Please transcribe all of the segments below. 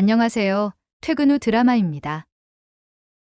안녕하세요. 퇴근 후 드라마입니다.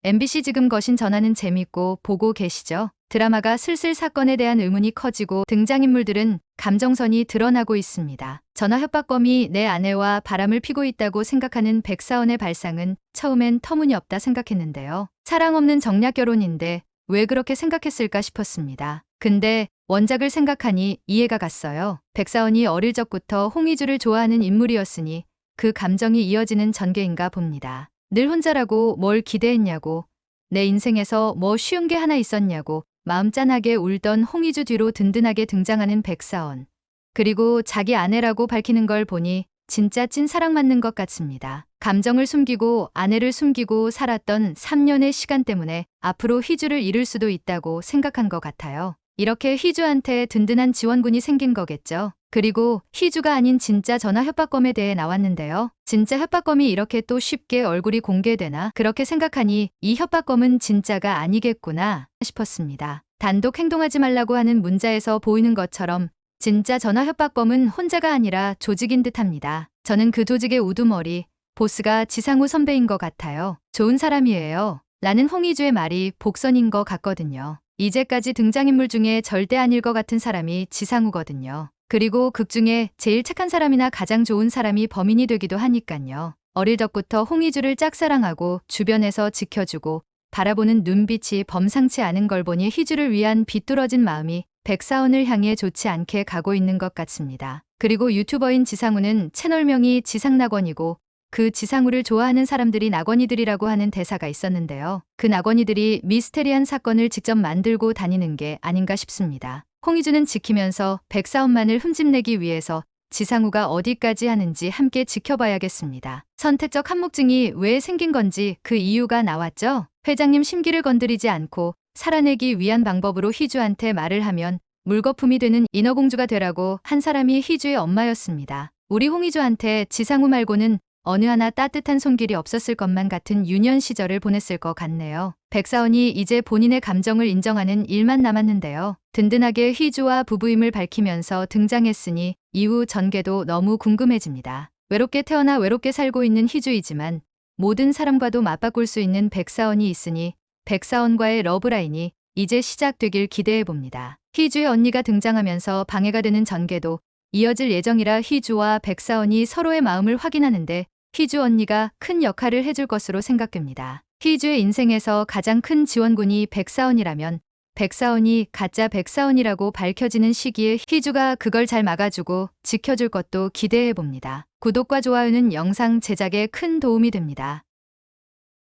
MBC 지금 거신 전화는 재밌고 보고 계시죠? 드라마가 슬슬 사건에 대한 의문이 커지고 등장인물들은 감정선이 드러나고 있습니다. 전화 협박범이 내 아내와 바람을 피고 있다고 생각하는 백사원의 발상은 처음엔 터무니없다 생각했는데요. 사랑 없는 정략 결혼인데 왜 그렇게 생각했을까 싶었습니다. 근데 원작을 생각하니 이해가 갔어요. 백사원이 어릴 적부터 홍희주를 좋아하는 인물이었으니 그 감정이 이어지는 전개인가 봅니다. 늘 혼자라고 뭘 기대했냐고, 내 인생에서 뭐 쉬운 게 하나 있었냐고, 마음 짠하게 울던 홍희주 뒤로 든든하게 등장하는 백사원. 그리고 자기 아내라고 밝히는 걸 보니 진짜 찐 사랑 맞는 것 같습니다. 감정을 숨기고 아내를 숨기고 살았던 3년의 시간 때문에 앞으로 희주를 잃을 수도 있다고 생각한 것 같아요. 이렇게 희주한테 든든한 지원군이 생긴 거겠죠. 그리고 희주가 아닌 진짜 전화 협박범에 대해 나왔는데요. 진짜 협박범이 이렇게 또 쉽게 얼굴이 공개되나 그렇게 생각하니 이 협박범은 진짜가 아니겠구나 싶었습니다. 단독 행동하지 말라고 하는 문자에서 보이는 것처럼 진짜 전화 협박범은 혼자가 아니라 조직인 듯합니다. 저는 그 조직의 우두머리, 보스가 지상우 선배인 것 같아요. 좋은 사람이에요. 라는 홍희주의 말이 복선인 것 같거든요. 이제까지 등장인물 중에 절대 아닐 것 같은 사람이 지상우거든요. 그리고 극 중에 제일 착한 사람이나 가장 좋은 사람이 범인이 되기도 하니깐요. 어릴 적부터 홍희주를 짝사랑하고 주변에서 지켜주고 바라보는 눈빛이 범상치 않은 걸 보니 희주를 위한 비뚤어진 마음이 백사원을 향해 좋지 않게 가고 있는 것 같습니다. 그리고 유튜버인 지상우는 채널명이 지상낙원이고 그 지상우를 좋아하는 사람들이 낙원이들이라고 하는 대사가 있었는데요. 그 낙원이들이 미스테리한 사건을 직접 만들고 다니는 게 아닌가 싶습니다. 홍희주는 지키면서 백사원만을 흠집내기 위해서 지상우가 어디까지 하는지 함께 지켜봐야겠습니다. 선택적 한묵증이 왜 생긴 건지 그 이유가 나왔죠? 회장님 심기를 건드리지 않고 살아내기 위한 방법으로 희주한테 말을 하면 물거품이 되는 인어공주가 되라고 한 사람이 희주의 엄마였습니다. 우리 홍희주한테 지상우 말고는 어느 하나 따뜻한 손길이 없었을 것만 같은 유년 시절을 보냈을 것 같네요. 백사원이 이제 본인의 감정을 인정하는 일만 남았는데요. 든든하게 희주와 부부임을 밝히면서 등장했으니 이후 전개도 너무 궁금해집니다. 외롭게 태어나 외롭게 살고 있는 희주이지만 모든 사람과도 맞바꿀 수 있는 백사원이 있으니 백사원과의 러브라인이 이제 시작되길 기대해 봅니다. 희주의 언니가 등장하면서 방해가 되는 전개도 이어질 예정이라 희주와 백사원이 서로의 마음을 확인하는데 희주 언니가 큰 역할을 해줄 것으로 생각됩니다. 희주의 인생에서 가장 큰 지원군이 백사원이라면 백사원이 가짜 백사원이라고 밝혀지는 시기에 희주가 그걸 잘 막아주고 지켜줄 것도 기대해 봅니다. 구독과 좋아요는 영상 제작에 큰 도움이 됩니다.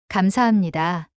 감사합니다.